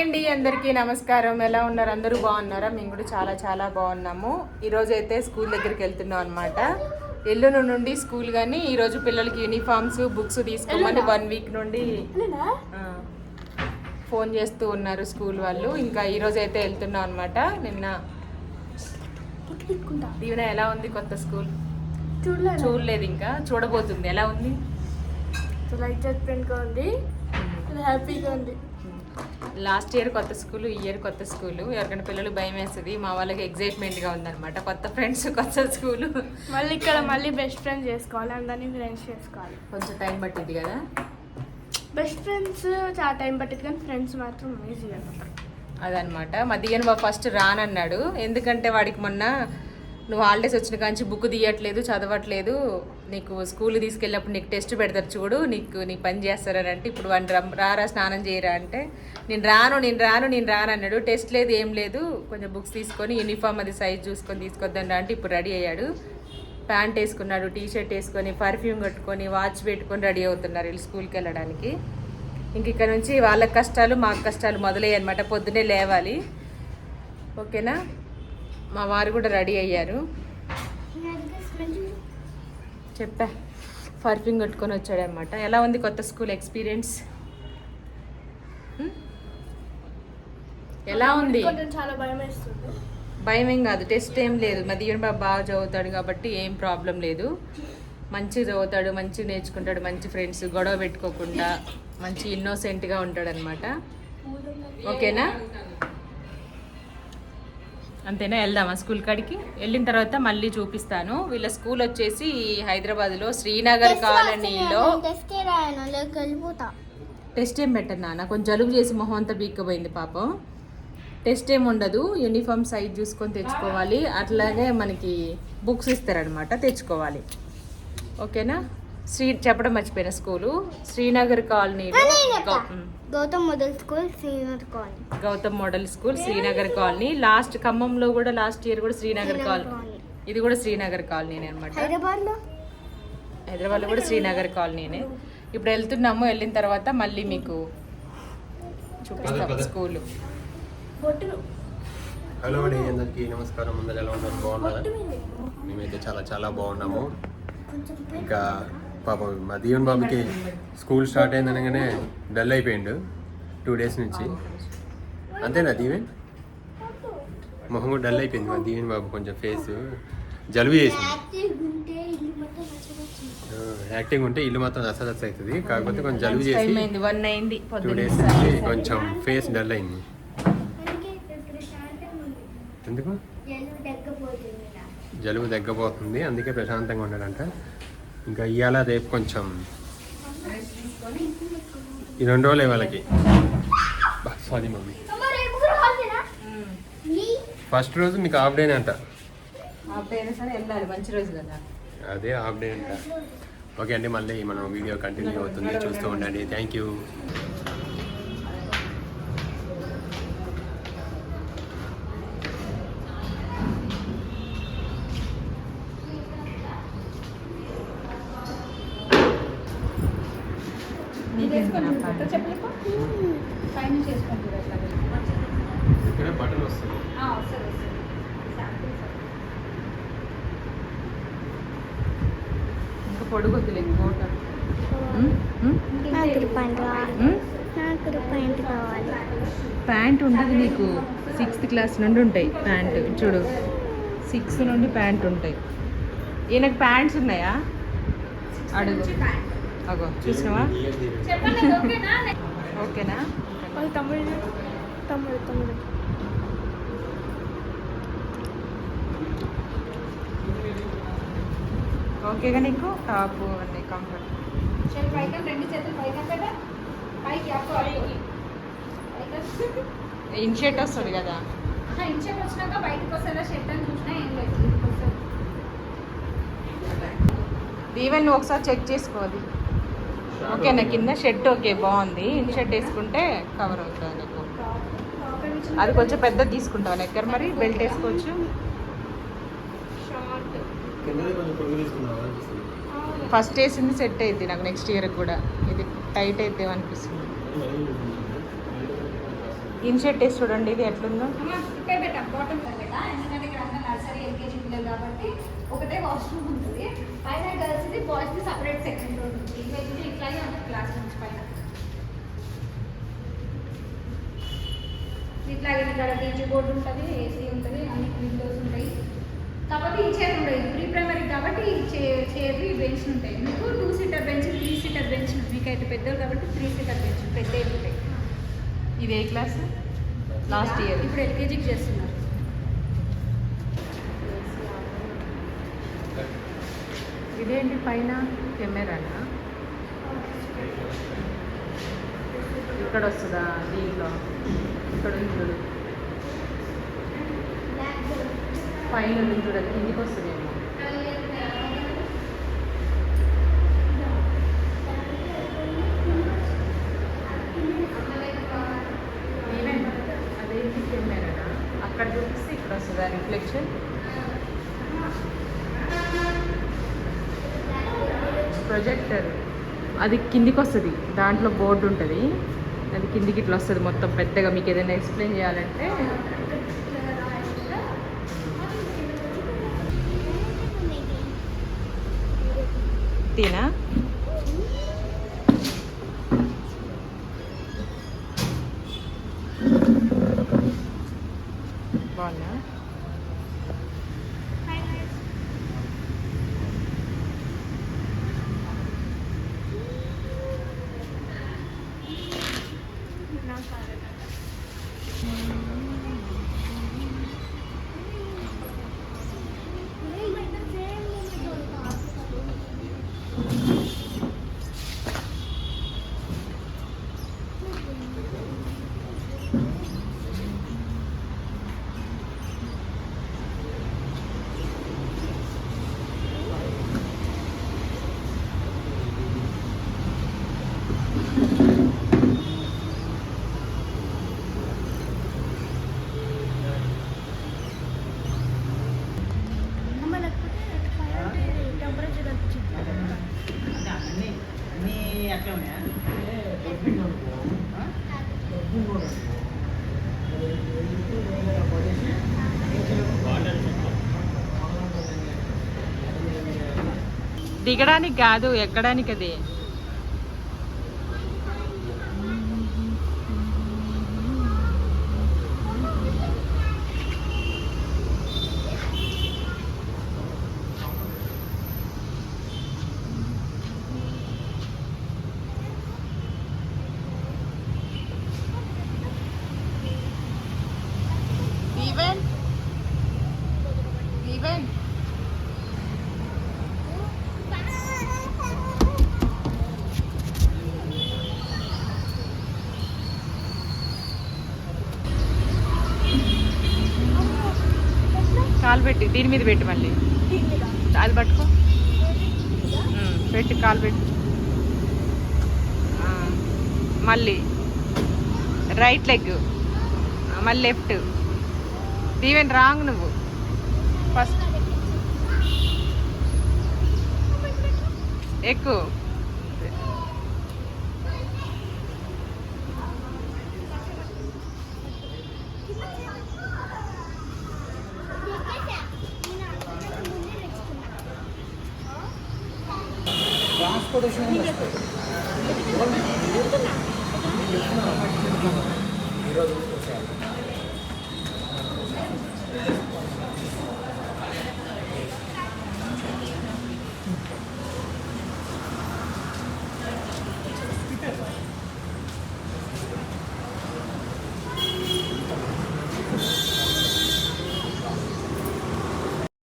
అండి అందరికీ నమస్కారం. ఎలా ఉన్నారు? అందరూ బాగున్నారా? మేము కూడా చాలా చాలా బాగున్నాము. ఈరోజు అయితే స్కూల్ దగ్గరికి వెళ్తున్నాం అనమాట ఎల్లుండి నుండి స్కూల్ కానీ ఈరోజు పిల్లలకి యూనిఫామ్స్ బుక్స్ తీసుకోమని వన్ వీక్ నుండి ఫోన్ చేస్తూ ఉన్నారు స్కూల్ వాళ్ళు. ఇంకా ఈరోజు అయితే వెళ్తున్నాం అనమాట నిన్న దీవెన ఎలా ఉంది కొత్త స్కూల్? చూడలేదు చూడలేదు ఇంకా. చూడబోతుంది. ఎలా ఉంది? హ్యాపీగా ఉంది. లాస్ట్ ఇయర్ కొత్త స్కూల్ ఈ ఇయర్ కొత్త స్కూల్. ఎవరికైనా పిల్లలు భయం వేస్తుంది మా వాళ్ళకి ఎగ్జైట్మెంట్గా ఉందన్నమాట. కొత్త ఫ్రెండ్స్ కొత్త స్కూల్. మళ్ళీ ఇక్కడ మళ్ళీ బెస్ట్ ఫ్రెండ్స్ చేసుకోవాలి అందరినీ ఫ్రెండ్స్ చేసుకోవాలి. కొంచెం టైం పట్టింది కదా? బెస్ట్ ఫ్రెండ్స్ చాలా టైం పట్టింది కానీ ఫ్రెండ్స్ మాత్రం ఈజీగా అదనమాట మా దియ్యను బాబు ఫస్ట్ రానన్నాడు. ఎందుకంటే వాడికి మొన్న నువ్వు హాలిడేస్ వచ్చిన కాంచి బుక్ తీయట్లేదు చదవట్లేదు. నీకు స్కూల్ తీసుకెళ్ళినప్పుడు నీకు టెస్ట్ పెడతారు చూడు నీకు నీకు పని చేస్తారని అంటే ఇప్పుడు వాడిని రారా స్నానం చేయరా అంటే నేను రాను నేను రాను నేను రాను అన్నాడు. టెస్ట్ లేదు ఏం లేదు. కొంచెం బుక్స్ తీసుకొని యూనిఫామ్ అది సైజ్ చూసుకొని తీసుకొద్దండి అంటే ఇప్పుడు రెడీ అయ్యాడు. ప్యాంట్ వేసుకున్నాడు టీ షర్ట్ వేసుకొని పర్ఫ్యూమ్ కట్టుకొని వాచ్ పెట్టుకొని రెడీ అవుతున్నారు వీళ్ళు స్కూల్కి వెళ్ళడానికి. ఇంక ఇక్కడ నుంచి వాళ్ళ కష్టాలు మా కష్టాలు మొదలయ్యాయి అనమాట పొద్దునే లేవాలి. ఓకేనా? మా వారు కూడా రెడీ అయ్యారు. చెప్పా. పర్ఫ్యూమ్ కట్టుకొని వచ్చాడనమాట ఎలా ఉంది కొత్త స్కూల్ ఎక్స్పీరియన్స్? ఎలా ఉంది? భయం ఏం కాదు. టెస్ట్ ఏం లేదు. మా దీవెన బాబు బాగా చదువుతాడు కాబట్టి ఏం ప్రాబ్లం లేదు. మంచిగా చదువుతాడు మంచిగా నేర్చుకుంటాడు మంచి ఫ్రెండ్స్ గొడవ పెట్టుకోకుండా మంచి ఇన్నోసెంట్గా ఉంటాడు అనమాట ఓకేనా? అంతేనా? వెళ్దామా స్కూల్ కాడికి? వెళ్ళిన తర్వాత మళ్ళీ చూపిస్తాను. వీళ్ళ స్కూల్ వచ్చేసి హైదరాబాద్లో శ్రీనగర్ కాలనీలో. టెస్ట్ ఏం పెట్టను నాన్న? కొంచెం జలుబు చేసి మొహం అంతా బీక్కపోయింది పాపం. టెస్ట్ ఏం ఉండదు. యూనిఫామ్ సైజ్ చూసుకొని తెచ్చుకోవాలి. అట్లాగే మనకి బుక్స్ ఇస్తారనమాట తెచ్చుకోవాలి. ఓకేనా? శ్రీ చెప్పడం మర్చిపోయిన స్కూలు. శ్రీనగర్ కాలనీలో Gautam model school senior colony. Gautam model school Srinagar colony. Last ఖమ్మంలో కూడా లాస్ట్ ఇయర్ కూడా శ్రీనగర్ కాలనీ. ఇది కూడా శ్రీనగర్ కాలనీ అనమాట హైదరాబాద్లో హైదరాబాద్లో కూడా శ్రీనగర్ కాలనీనే. ఇప్పుడు వెళ్తున్నాము వెళ్ళిన తర్వాత మళ్ళీ మీకు చూపిస్తాం స్కూల్. హలో అండి అందరికీ నమస్కారం. అందరు ఎలా ఉన్నారు? బాగున్నారా? మేమైతే చాలా చాలా బాగున్నాము. ఇంకా పాపం మా దీవెన్ బాబుకి స్కూల్ స్టార్ట్ అయింది అనగానే డల్ అయిపోయిండు టూ డేస్ నుంచి. అంతేనా దీవెన్? మొహం కూడా డల్ అయిపోయింది మా దీవెన్ బాబు కొంచెం ఫేస్ జలుబు చేసింది. యాక్టింగ్ ఉంటే ఇల్లు మాత్రం రసరస అవుతుంది. కాకపోతే కొంచెం జలుబు చేసి అయింది వన్ అయింది టూ డేస్ నుంచి. కొంచెం ఫేస్ డల్ అయింది. ఎందుకు? జలుబు తగ్గబోతుంది అందుకే ప్రశాంతంగా ఉండాలంట ఇంకా ఇవాళ రేపు కొంచెం ఈ రెండు రోజులే వాళ్ళకి. Sorry mummy. ఫస్ట్ రోజు మీకు హాఫ్ డే అంట. అదే హాఫ్ డే అంట. ఓకే అండి మళ్ళీ మనం వీడియో కంటిన్యూ అవుతుంది చూస్తూ ఉండండి. థ్యాంక్ యూ ఇక్కడ బటన్ వస్తుంది ఇంకా ప్యాంట్ ఉండదు నీకు. సిక్స్త్ క్లాస్ నుండి ఉంటాయి ప్యాంట్. చూడు. సిక్స్త్ నుండి ప్యాంట్ ఉంటాయి. ఈయనకు ప్యాంట్స్ ఉన్నాయా? అడుగు. అగో చూసినావా? ఓకేనా? వాళ్ళ తమ్ముడు తమ్ముడు తమ్ముడు ఓకేగా నీకు? టాప్ అన్నీ కంఫర్ట్. ఇన్షర్ట్ వస్తుంది కదా? ఈవెన్ నువ్వు ఒకసారి చెక్ చేసుకోవాలి ఓకేనా కింద షర్ట్ ఓకే బాగుంది. ఇన్షర్ట్ వేసుకుంటే కవర్ అవుతుంది నీకు. అది కొంచెం పెద్దది తీసుకుంటావు ఎక్కడ మరి? బెల్ట్ వేసుకోవచ్చు? ఫస్ట్ వేసింది సెట్ అయింది నాకు నెక్స్ట్ ఇయర్ కూడా. ఇది టైట్ అయితే అనిపిస్తుంది ఇన్షర్ట్ వేసి చూడండి ఇది ఎట్లుందో. ఇక్కడ పెట్టాం బాటమ్ పెట్టా. ఎందుకంటే ఇక్కడ నర్సరీ ఎల్కేజీ పిల్లలు కాబట్టి ఒకటే వాష్రూమ్ ఉంటుంది. పైన గర్ల్స్ ఇది బాయ్స్ ది సపరేట్ సెకండ్ ఫ్లోర్ ఉంటుంది. ఇది ఇట్లాగే ఉంటుంది క్లాస్ రూమ్స్ పైన. ఇట్లాగే ఇక్కడ టీచర్ బోర్డు ఉంటుంది ఏసీ ఉంటుంది అన్ని విండోస్ ఉంటాయి. కాబట్టి ఈ చైర్ ఉండదు. ప్రీ ప్రైమరీ కాబట్టి ఈ చైర్లు ఈ బెంచ్ ఉంటాయి. మీకు two seater bench three seater bench మీకైతే పెద్దలు కాబట్టి త్రీ సీటర్ బెంచ్ పెద్దవి ఉంటాయి. ఇది ఏ క్లాస్? Last year. ఇప్పుడు ఎల్కేజీకి చేస్తున్నారు. ఇదేంటి పైన? కెమెరానా? ఇక్కడ వస్తుందా? దీంట్లో. ఇక్కడ ఉంది చూడు. పైన ఉంది చూడ. కిందికి వస్తుందేమో ఈవెన్ అదేంటి కెమెరానా అక్కడ చూపిస్తే ఇక్కడ వస్తుందా రిఫ్లెక్షన్ ప్రొజెక్టర్. అది కిందికి వస్తుంది దాంట్లో బోర్డు ఉంటుంది. అది కిందికి ఇట్లా వస్తుంది మొత్తం పెద్దగా. మీకు ఏదైనా ఎక్స్ప్లెయిన్ చేయాలంటే. తీనా? బాగున్నా Thank you. దిగడానికి కాదు ఎక్కడానికి అది ఈవెన్ ఈవెన్ కాలు పెట్టి దీని మీద పెట్టి మళ్ళీ. అది పట్టుకో. పెట్టి కాలు పెట్టి. మళ్ళీ. Right leg. మళ్ళీ లెఫ్ట్. దీవెన్ రాంగ్ నువ్వు. ఫస్ట్. ఎక్కువ. ఈరోజు